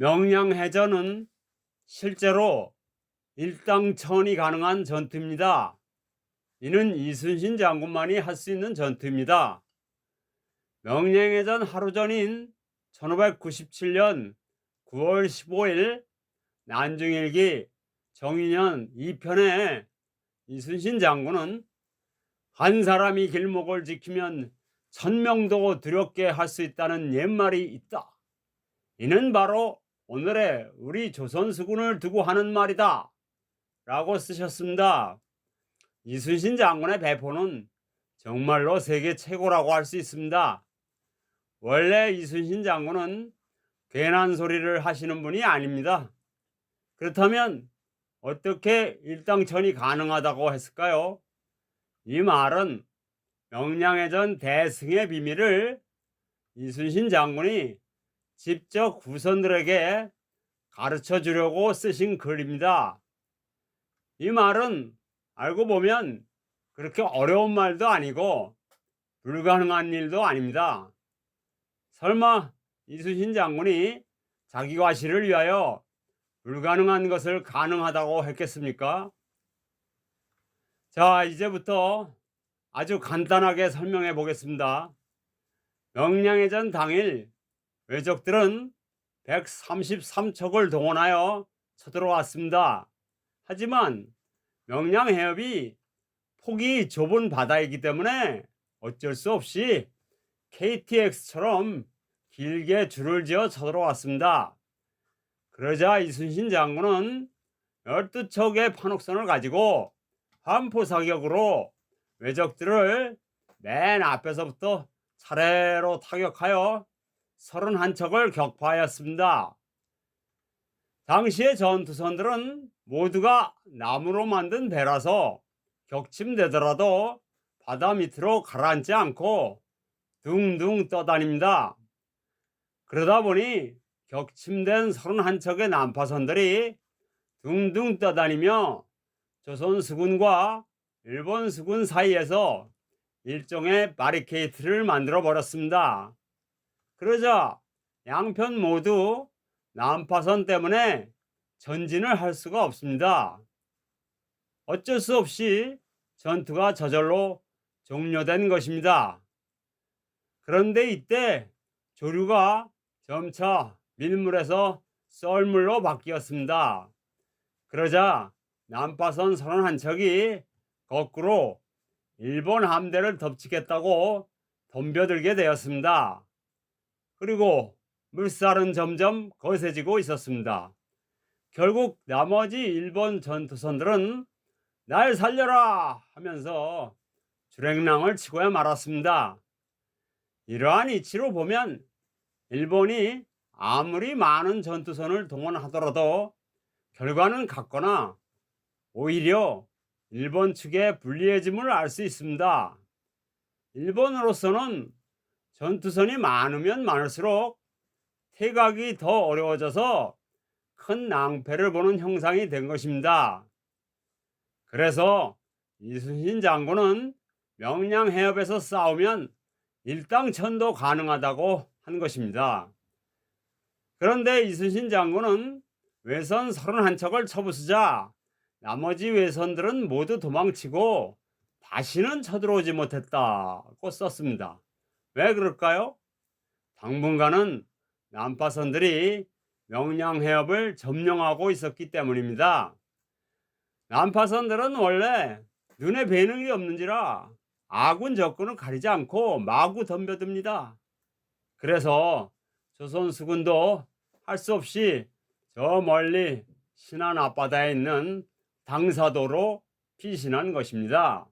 명량해전은 실제로 일당천이 가능한 전투입니다. 이는 이순신 장군만이 할 수 있는 전투입니다. 명량해전 하루 전인 1597년 9월 15일 난중일기 정인년 2편에 이순신 장군은 한 사람이 길목을 지키면 천명도 두렵게 할 수 있다는 옛말이 있다. 이는 바로 오늘의 우리 조선 수군을 두고 하는 말이다. 라고 쓰셨습니다. 이순신 장군의 배포는 정말로 세계 최고라고 할 수 있습니다. 원래 이순신 장군은 괜한 소리를 하시는 분이 아닙니다. 그렇다면 어떻게 일당천이 가능하다고 했을까요? 이 말은 명량해전 대승의 비밀을 이순신 장군이 직접 후손들에게 가르쳐 주려고 쓰신 글입니다. 이 말은 알고 보면 그렇게 어려운 말도 아니고 불가능한 일도 아닙니다. 설마 이순신 장군이 자기 과시를 위하여 불가능한 것을 가능하다고 했겠습니까? 자, 이제부터 아주 간단하게 설명해 보겠습니다. 명량해전 당일 외적들은 133척을 동원하여 쳐들어왔습니다. 하지만 명량 해협이 폭이 좁은 바다이기 때문에 어쩔 수 없이 KTX처럼 길게 줄을 지어 쳐들어왔습니다. 그러자 이순신 장군은 12척의 판옥선을 가지고 환포 사격으로 외적들을 맨 앞에서부터 차례로 타격하여 31척을 격파하였습니다. 당시의 전투선들은 모두가 나무로 만든 배라서 격침되더라도 바다 밑으로 가라앉지 않고 둥둥 떠다닙니다. 그러다 보니 격침된 31척의 난파선들이 둥둥 떠다니며 조선 수군과 일본 수군 사이에서 일종의 바리케이트를 만들어 버렸습니다. 그러자 양편 모두 난파선 때문에 전진을 할 수가 없습니다. 어쩔 수 없이 전투가 저절로 종료된 것입니다. 그런데 이때 조류가 점차 밀물에서 썰물로 바뀌었습니다. 그러자 난파선 31척이 거꾸로 일본 함대를 덮치겠다고 덤벼들게 되었습니다. 그리고 물살은 점점 거세지고 있었습니다. 결국 나머지 일본 전투선들은 날 살려라 하면서 주랭랑을 치고야 말았습니다. 이러한 이치로 보면 일본이 아무리 많은 전투선을 동원하더라도 결과는 같거나 오히려 일본 측의 불리해짐을 알 수 있습니다. 일본으로서는 전투선이 많으면 많을수록 퇴각이 더 어려워져서 큰 낭패를 보는 형상이 된 것입니다. 그래서 이순신 장군은 명량 해협에서 싸우면 일당천도 가능하다고 한 것입니다. 그런데 이순신 장군은 외선 31척을 쳐부수자 나머지 외선들은 모두 도망치고 다시는 쳐들어오지 못했다고 썼습니다. 왜 그럴까요? 당분간은 난파선들이 명량해협을 점령하고 있었기 때문입니다. 난파선들은 원래 눈에 뵈는 게 없는지라 아군 적군을 가리지 않고 마구 덤벼듭니다. 그래서 조선 수군도 할 수 없이 저 멀리 신안 앞바다에 있는 당사도로 피신한 것입니다.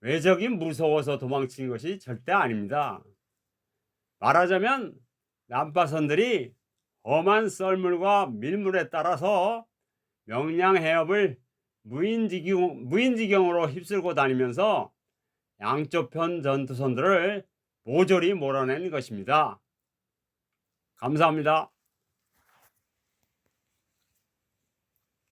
외적이 무서워서 도망친 것이 절대 아닙니다. 말하자면 난파선들이 험한 썰물과 밀물에 따라서 명량 해협을 무인지경, 무인지경으로 휩쓸고 다니면서 양쪽 편 전투선들을 모조리 몰아낸 것입니다. 감사합니다.